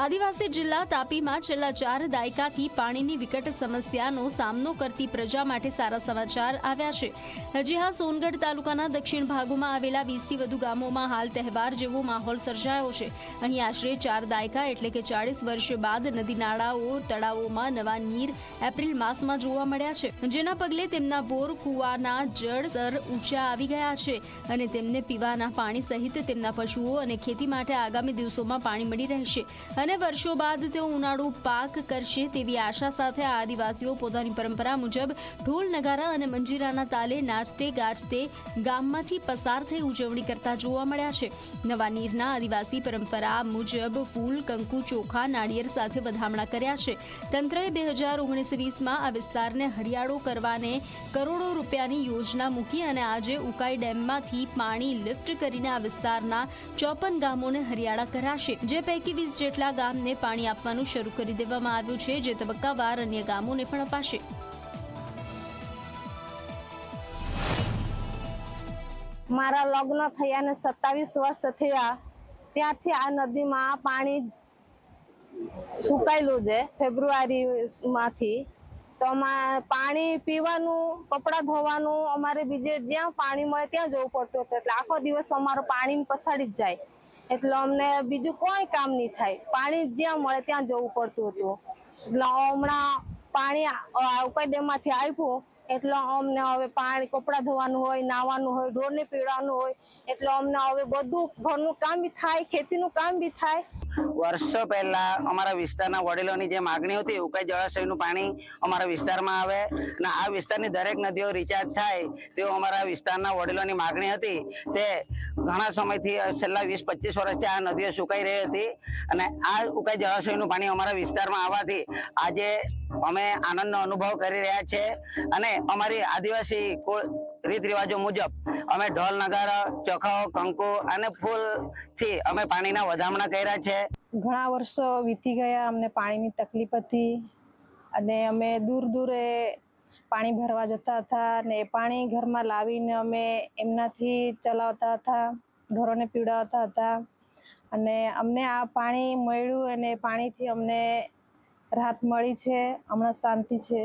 આદિવાસી જિલ્લા તાપીમાં છેલ્લા ચાર દાયકાથી પાણીની વિકટ સમસ્યાનો સામનો કરતી પ્રજા માટે સારા સમાચાર આવ્યા છે. હજી હા સોનગઢ તાલુકાના દક્ષિણ ભાગોમાં આવેલા વીસથી વધુ ગામોમાં હાલ તહેવાર જેવો માહોલ સર્જાયો છે. અહીં આશરે ચાર દાયકા એટલે કે ચાળીસ વર્ષ બાદ નદી નાળાઓ, તળાવોમાં નવા નીર એપ્રિલ માસમાં જોવા મળ્યા છે. જેના પગલે તેમના બોર, કુવાના જળ સ્તર ઊંચા આવી ગયા છે અને તેમને પીવાના પાણી સહિત તેમના પશુઓ અને ખેતી માટે આગામી દિવસોમાં પાણી મળી રહેશે. અને વર્ષો બાદ તેઓ ઉનાળુ પાક કરશે તેવી આશા સાથે આ આદિવાસીઓ પોતાની પરંપરા મુજબ ઢોલ, નગારા અને મંજીરાના તાલે નાચતે, ગાજતે, ગામમાંથી પસાર થઈ ઉજવણી કરતા જોવા મળ્યા છે. નવા નીરના આદિવાસી પરંપરા મુજબ ફૂલ, કંકુ, ચોખા, નાળિયેર સાથે વધામણા કર્યા છે. તંત્રએ બે હજાર ઓગણીસ વીસમાં આ વિસ્તારને હરિયાળો કરવાને કરોડો રૂપિયાની યોજના મૂકી અને આજે ઉકાઈ ડેમમાંથી પાણી લિફ્ટ કરીને આ વિસ્તારના ચોપન ગામોને હરિયાળા કરાશે. જે પૈકી વીસ જેટલા ગામને પાણી આપવાનું શરૂ કરી દેવામાં આવ્યું છે, જે તબક્કાવાર અન્ય ગામોને પણ અપાશે. મારા લગ્ન થયા ને સત્તાવીસ વર્ષ થયા, ત્યાંથી આ નદીમાં પાણી સુકાયેલું છે ફેબ્રુઆરી માંથી તો અમારે પાણી પીવાનું, કપડાં ધોવાનું, અમારે બીજે જ્યાં પાણી મળે ત્યાં જવું પડતું હતું. એટલે આખો દિવસ અમારો પાણી પસાડી જ જાય. એટલે અમને બીજું કોઈ કામ નહીં થાય. પાણી જ્યાં મળે ત્યાં જવું પડતું હતું. એટલે હમણાં પાણી ઉકાઈ ડેમમાંથી આવ્યું એટલે અમને હવે પાણી, કપડાં ધોવાનું હોય, નાવાનું હોય, ઢોરને પીવડાવવાનું હોય, એટલે અમને હવે બધું ઘરનું કામ બી થાય, ખેતીનું કામ બી થાય. વર્ષો પહેલા અમારા વિસ્તારના વડીલોની જે માગણી હતી, ઉકાઈ જળાશયનું પાણી અમારા વિસ્તારમાં આવે અને આ વિસ્તારની દરેક નદીઓ રિચાર્જ થાય તેવું અમારા વિસ્તારના વડીલોની માગણી હતી. તે ઘણા સમયથી છેલ્લા વીસ, પચીસ વર્ષથી આ નદીઓ સુકાઈ રહી હતી અને આ ઉકાઈ જળાશયનું પાણી અમારા વિસ્તારમાં આવવાથી આજે અમે આનંદનો અનુભવ કરી રહ્યા છે અને અમારી આદિવાસી રીત રિવાજો મુજબ અમે ઢોલ, નગારા, ચોખાઓ, કંકુ અને ફૂલથી અમે પાણીના વધામણા કર્યા છે. ઘણા વર્ષો વીતી ગયા, અમને પાણીની તકલીફ હતી અને અમે દૂર દૂર પાણી ભરવા જતા હતા અને એ પાણી ઘરમાં લાવીને અમે એમનાથી ચલાવતા હતા, ઢોરોને પીવડાવતા હતા અને અમને આ પાણી મળ્યું અને પાણીથી અમને રાહત મળી છે હમણાં શાંતિ છે.